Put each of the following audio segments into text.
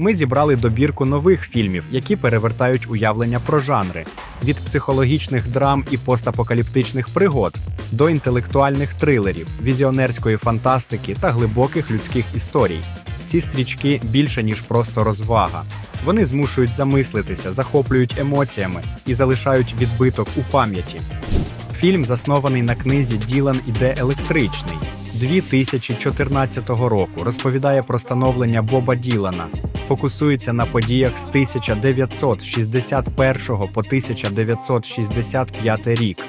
Ми зібрали добірку нових фільмів, які перевертають уявлення про жанри від психологічних драм і постапокаліптичних пригод до інтелектуальних трилерів, візіонерської фантастики та глибоких людських історій. Ці стрічки більше ніж просто розвага. Вони змушують замислитися, захоплюють емоціями і залишають відбиток у пам'яті. Фільм заснований на книзі Ділан іде електричний 2014 року. Розповідає про становлення Боба Ділана, фокусується на подіях з 1961 по 1965 рік.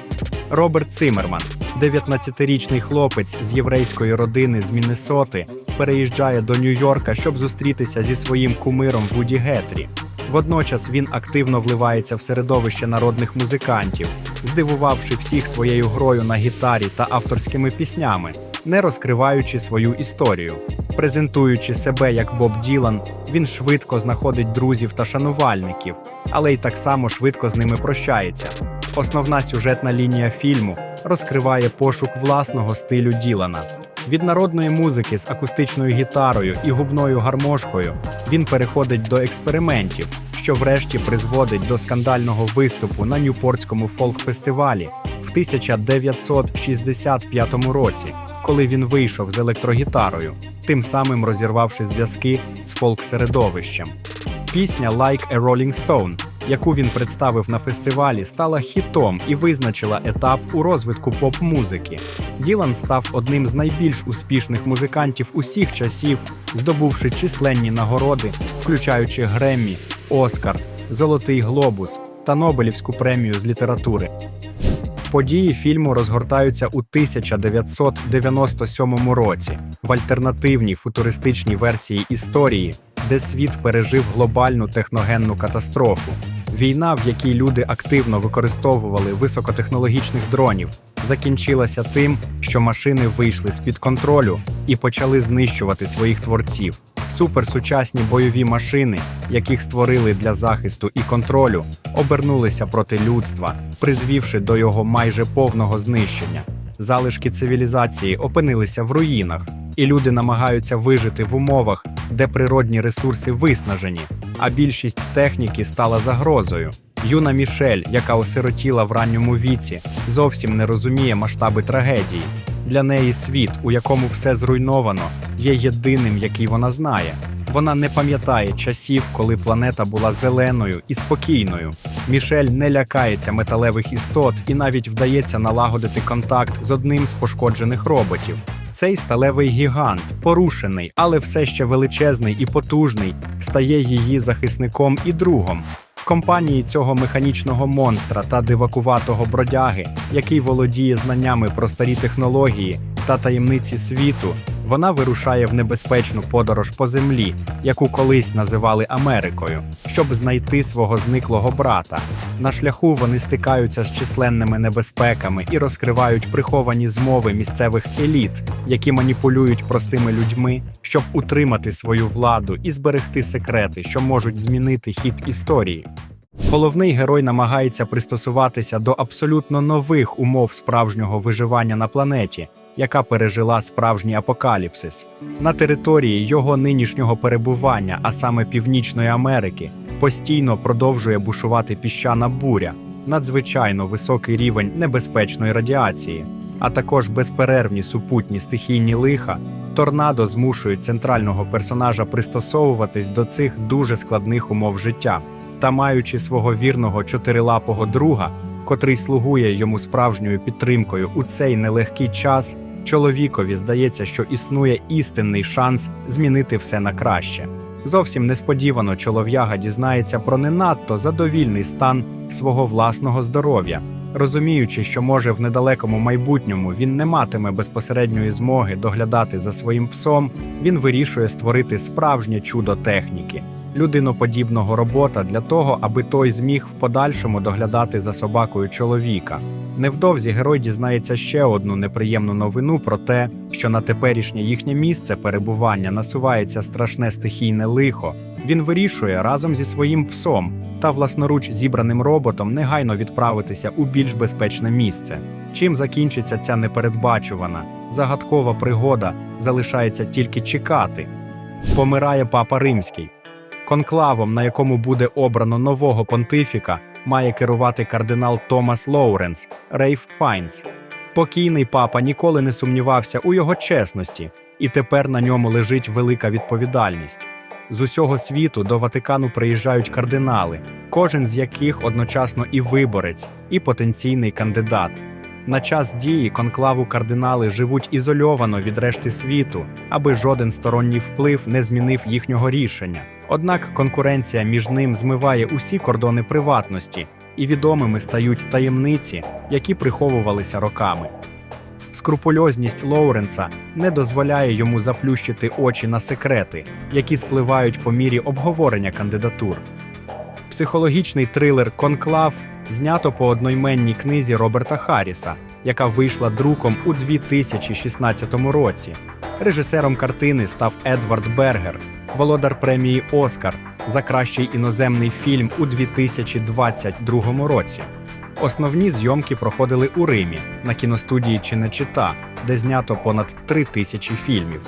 Роберт Цимерман, 19-річний хлопець з єврейської родини з Міннесоти, переїжджає до Нью-Йорка, щоб зустрітися зі своїм кумиром Вуді Гетрі. Водночас він активно вливається в середовище народних музикантів, здивувавши всіх своєю грою на гітарі та авторськими піснями, не розкриваючи свою історію. Презентуючи себе як Боб Ділан, він швидко знаходить друзів та шанувальників, але й так само швидко з ними прощається. Основна сюжетна лінія фільму розкриває пошук власного стилю Ділана. Від народної музики з акустичною гітарою і губною гармошкою він переходить до експериментів, що врешті призводить до скандального виступу на Ньюпортському фолк-фестивалі 1965 році, коли він вийшов з електрогітарою, тим самим розірвавши зв'язки з фолк-середовищем. Пісня «Like a Rolling Stone», яку він представив на фестивалі, стала хітом і визначила етап у розвитку поп-музики. Ділан став одним з найбільш успішних музикантів усіх часів, здобувши численні нагороди, включаючи Греммі, Оскар, Золотий Глобус та Нобелівську премію з літератури. Події фільму розгортаються у 1997 році в альтернативній футуристичній версії історії, де світ пережив глобальну техногенну катастрофу. Війна, в якій люди активно використовували високотехнологічних дронів, закінчилася тим, що машини вийшли з-під контролю і почали знищувати своїх творців. Суперсучасні бойові машини, яких створили для захисту і контролю, обернулися проти людства, призвівши до його майже повного знищення. Залишки цивілізації опинилися в руїнах, і люди намагаються вижити в умовах, де природні ресурси виснажені, а більшість техніки стала загрозою. Юна Мішель, яка осиротіла в ранньому віці, зовсім не розуміє масштаби трагедії. Для неї світ, у якому все зруйновано, є єдиним, який вона знає. Вона не пам'ятає часів, коли планета була зеленою і спокійною. Мішель не лякається металевих істот і навіть вдається налагодити контакт з одним з пошкоджених роботів. Цей сталевий гігант, порушений, але все ще величезний і потужний, стає її захисником і другом. В компанії цього механічного монстра та дивакуватого бродяги, який володіє знаннями про старі технології та таємниці світу, вона вирушає в небезпечну подорож по землі, яку колись називали Америкою, щоб знайти свого зниклого брата. На шляху вони стикаються з численними небезпеками і розкривають приховані змови місцевих еліт, які маніпулюють простими людьми, щоб утримати свою владу і зберегти секрети, що можуть змінити хід історії. Головний герой намагається пристосуватися до абсолютно нових умов справжнього виживання на планеті, яка пережила справжній апокаліпсис. На території його нинішнього перебування, а саме Північної Америки, постійно продовжує бушувати піщана буря, надзвичайно високий рівень небезпечної радіації, а також безперервні супутні стихійні лиха. Торнадо змушують центрального персонажа пристосовуватись до цих дуже складних умов життя та маючи свого вірного чотирилапого друга, котрий слугує йому справжньою підтримкою у цей нелегкий час, чоловікові здається, що існує істинний шанс змінити все на краще. Зовсім несподівано чолов'яга дізнається про не надто задовільний стан свого власного здоров'я, розуміючи, що може в недалекому майбутньому він не матиме безпосередньої змоги доглядати за своїм псом, він вирішує створити справжнє чудо техніки людиноподібного робота для того, аби той зміг в подальшому доглядати за собакою чоловіка. Невдовзі герой дізнається ще одну неприємну новину про те, що на теперішнє їхнє місце перебування насувається страшне стихійне лихо. Він вирішує разом зі своїм псом та власноруч зібраним роботом негайно відправитися у більш безпечне місце. Чим закінчиться ця непередбачувана, загадкова пригода, залишається тільки чекати. Помирає папа римський. Конклавом, на якому буде обрано нового понтифіка, має керувати кардинал Томас Лоуренс, Рейф Файнс. Покійний папа ніколи не сумнівався у його чесності, і тепер на ньому лежить велика відповідальність. З усього світу до Ватикану приїжджають кардинали, кожен з яких одночасно і виборець, і потенційний кандидат. На час дії конклаву кардинали живуть ізольовано від решти світу, аби жоден сторонній вплив не змінив їхнього рішення. Однак конкуренція між ним змиває усі кордони приватності, і відомими стають таємниці, які приховувалися роками. Скрупульозність Лоуренса не дозволяє йому заплющити очі на секрети, які спливають по мірі обговорення кандидатур. Психологічний трилер Конклав знято по одноіменній книзі Роберта Харріса, яка вийшла друком у 2016 році. Режисером картини став Едвард Бергер, володар премії Оскар за кращий іноземний фільм у 2022 році. Основні зйомки проходили у Римі на кіностудії Чинечита, де знято понад три тисячі фільмів.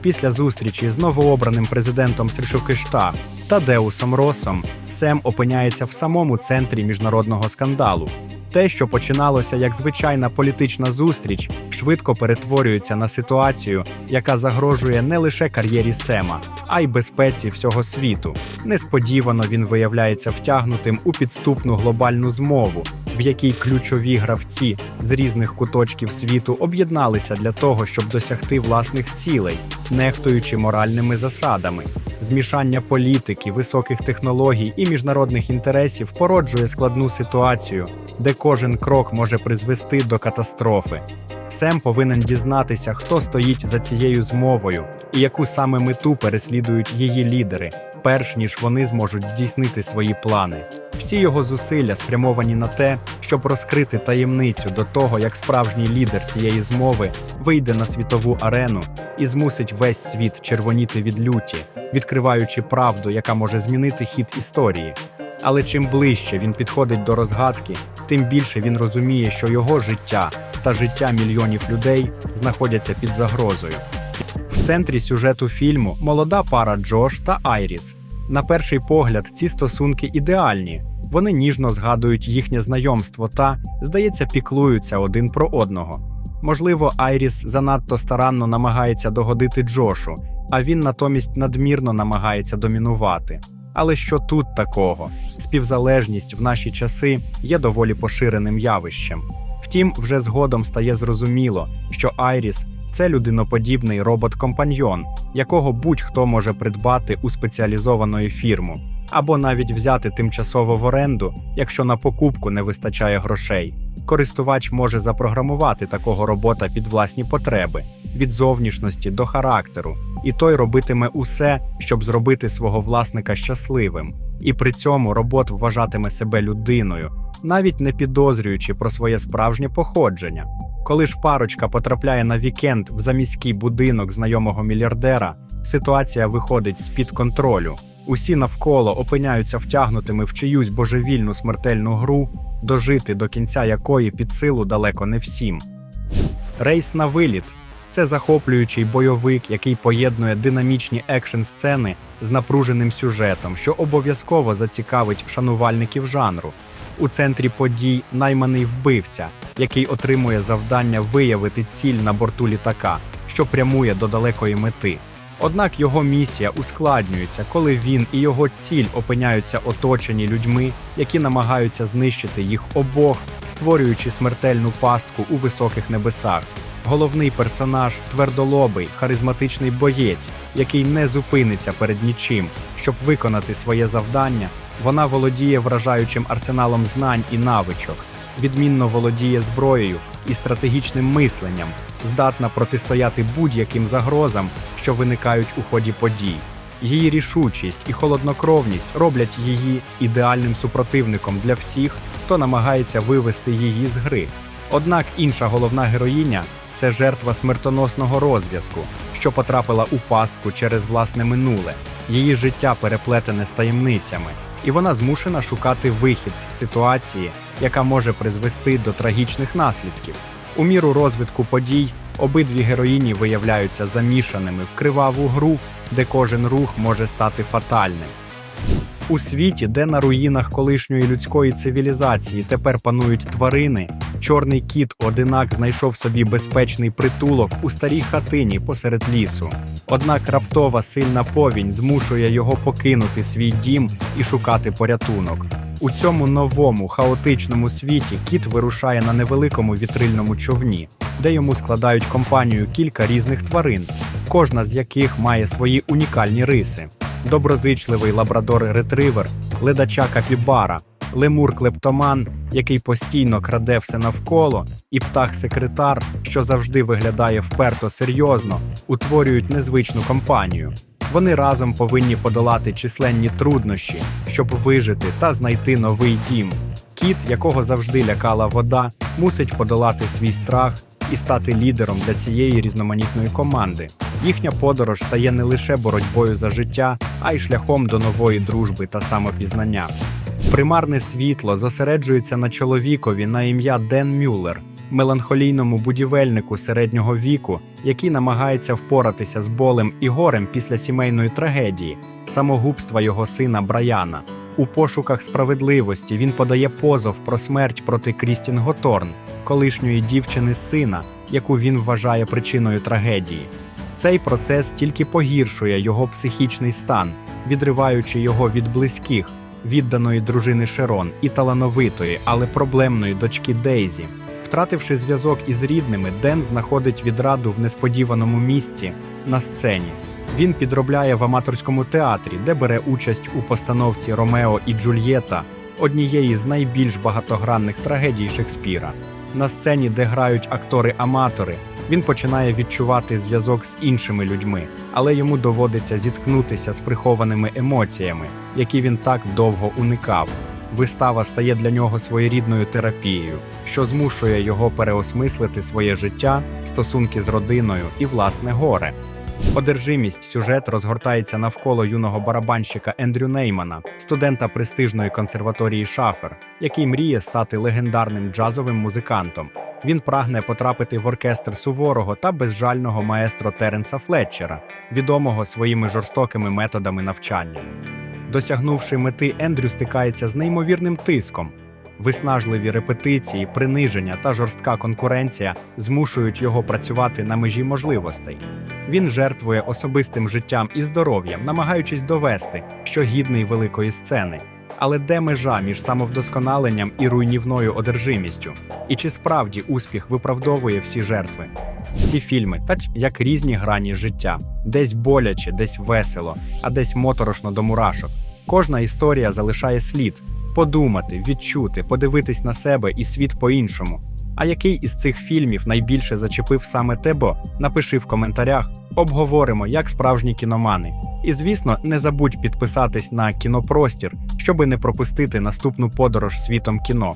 Після зустрічі з новообраним президентом Сришукишта Тадеусом Росом Сем опиняється в самому центрі міжнародного скандалу. Те, що починалося як звичайна політична зустріч, швидко перетворюється на ситуацію, яка загрожує не лише кар'єрі Сема, а й безпеці всього світу. Несподівано він виявляється втягнутим у підступну глобальну змову, якій ключові гравці з різних куточків світу об'єдналися для того, щоб досягти власних цілей, нехтуючи моральними засадами. Змішання політики, високих технологій і міжнародних інтересів породжує складну ситуацію, де кожен крок може призвести до катастрофи. Сем повинен дізнатися, хто стоїть за цією змовою і яку саме мету переслідують її лідери, перш ніж вони зможуть здійснити свої плани. Всі його зусилля спрямовані на те, щоб розкрити таємницю до того, як справжній лідер цієї змови вийде на світову арену і змусить весь світ червоніти від люті, відкриваючи правду, яка може змінити хід історії. Але чим ближче він підходить до розгадки, тим більше він розуміє, що його життя та життя мільйонів людей знаходяться під загрозою. В центрі сюжету фільму молода пара Джош та Айріс. На перший погляд, ці стосунки ідеальні. Вони ніжно згадують їхнє знайомство та, здається, піклуються один про одного. Можливо, Айріс занадто старанно намагається догодити Джошу, а він натомість надмірно намагається домінувати. Але що тут такого? Співзалежність в наші часи є доволі поширеним явищем. Втім, вже згодом стає зрозуміло, що Айріс це людиноподібний робот-компаньйон, якого будь-хто може придбати у спеціалізованої фірму, або навіть взяти тимчасово в оренду, якщо на покупку не вистачає грошей. Користувач може запрограмувати такого робота під власні потреби, від зовнішності до характеру, і той робитиме усе, щоб зробити свого власника щасливим. І при цьому робот вважатиме себе людиною, навіть не підозрюючи про своє справжнє походження. Коли ж парочка потрапляє на вікенд в заміський будинок знайомого мільярдера, ситуація виходить з-під контролю. Усі навколо опиняються втягнутими в чиюсь божевільну смертельну гру, дожити до кінця якої під силу далеко не всім. Рейс на виліт це захоплюючий бойовик, який поєднує динамічні екшн сцени з напруженим сюжетом, що обов'язково зацікавить шанувальників жанру. У центрі подій найманий вбивця, який отримує завдання виявити ціль на борту літака, що прямує до далекої мети. Однак його місія ускладнюється, коли він і його ціль опиняються оточені людьми, які намагаються знищити їх обох, створюючи смертельну пастку у високих небесах. Головний персонаж твердолобий, харизматичний боєць, який не зупиниться перед нічим, щоб виконати своє завдання. Вона володіє вражаючим арсеналом знань і навичок, відмінно володіє зброєю і стратегічним мисленням, здатна протистояти будь-яким загрозам, що виникають у ході подій. Її рішучість і холоднокровність роблять її ідеальним супротивником для всіх, хто намагається вивести її з гри. Однак інша головна героїня це жертва смертоносного розв'язку, що потрапила у пастку через власне минуле. Її життя переплетене з таємницями, і вона змушена шукати вихід з ситуації, яка може призвести до трагічних наслідків. У міру розвитку подій обидві героїні виявляються замішаними в криваву гру, де кожен рух може стати фатальним. У світі, де на руїнах колишньої людської цивілізації тепер панують тварини, чорний кіт одинак знайшов собі безпечний притулок у старій хатині посеред лісу. Однак раптова сильна повінь змушує його покинути свій дім і шукати порятунок. У цьому новому хаотичному світі кіт вирушає на невеликому вітрильному човні, де йому складають компанію кілька різних тварин, кожна з яких має свої унікальні риси доброзичливий лабрадор-ретривер, ледача капібара, лемур-клептоман, який постійно краде все навколо, і птах-секретар, що завжди виглядає вперто серйозно, утворюють незвичну компанію. Вони разом повинні подолати численні труднощі, щоб вижити та знайти новий дім. Кіт, якого завжди лякала вода, мусить подолати свій страх і стати лідером для цієї різноманітної команди. Їхня подорож стає не лише боротьбою за життя, а й шляхом до нової дружби та самопізнання. Примарне світло зосереджується на чоловікові на ім'я Ден Мюллер, меланхолійному будівельнику середнього віку, який намагається впоратися з болем і горем після сімейної трагедії, самогубства його сина Браяна. У пошуках справедливості він подає позов про смерть проти Крістін Готорн, колишньої дівчини сина, яку він вважає причиною трагедії. Цей процес тільки погіршує його психічний стан, відриваючи його від близьких, відданої дружини Шерон і талановитої, але проблемної дочки Дейзі. Втративши зв'язок із рідними, Ден знаходить відраду в несподіваному місці на сцені. Він підробляє в аматорському театрі, де бере участь у постановці Ромео і Джульєта, однієї з найбільш багатогранних трагедій Шекспіра. На сцені, де грають актори-аматори, він починає відчувати зв'язок з іншими людьми, але йому доводиться зіткнутися з прихованими емоціями, які він так довго уникав. Вистава стає для нього своєрідною терапією, що змушує його переосмислити своє життя, стосунки з родиною і власне горе. Одержимість сюжет розгортається навколо юного барабанщика Ендрю Неймана, студента престижної консерваторії Шафер, який мріє стати легендарним джазовим музикантом. Він прагне потрапити в оркестр суворого та безжального маестро Теренса Флетчера, відомого своїми жорстокими методами навчання. Досягнувши мети, Ендрю стикається з неймовірним тиском. Виснажливі репетиції, приниження та жорстка конкуренція змушують його працювати на межі можливостей. Він жертвує особистим життям і здоров'ям, намагаючись довести, що гідний великої сцени. Але де межа між самовдосконаленням і руйнівною одержимістю? І чи справді успіх виправдовує всі жертви? Ці фільми, та як різні грані життя, десь боляче, десь весело, а десь моторошно до мурашок. Кожна історія залишає слід подумати, відчути, подивитись на себе і світ по-іншому. А який із цих фільмів найбільше зачепив саме тебе? Напиши в коментарях, обговоримо як справжні кіномани. І звісно, не забудь підписатись на кінопростір, щоби не пропустити наступну подорож світом кіно.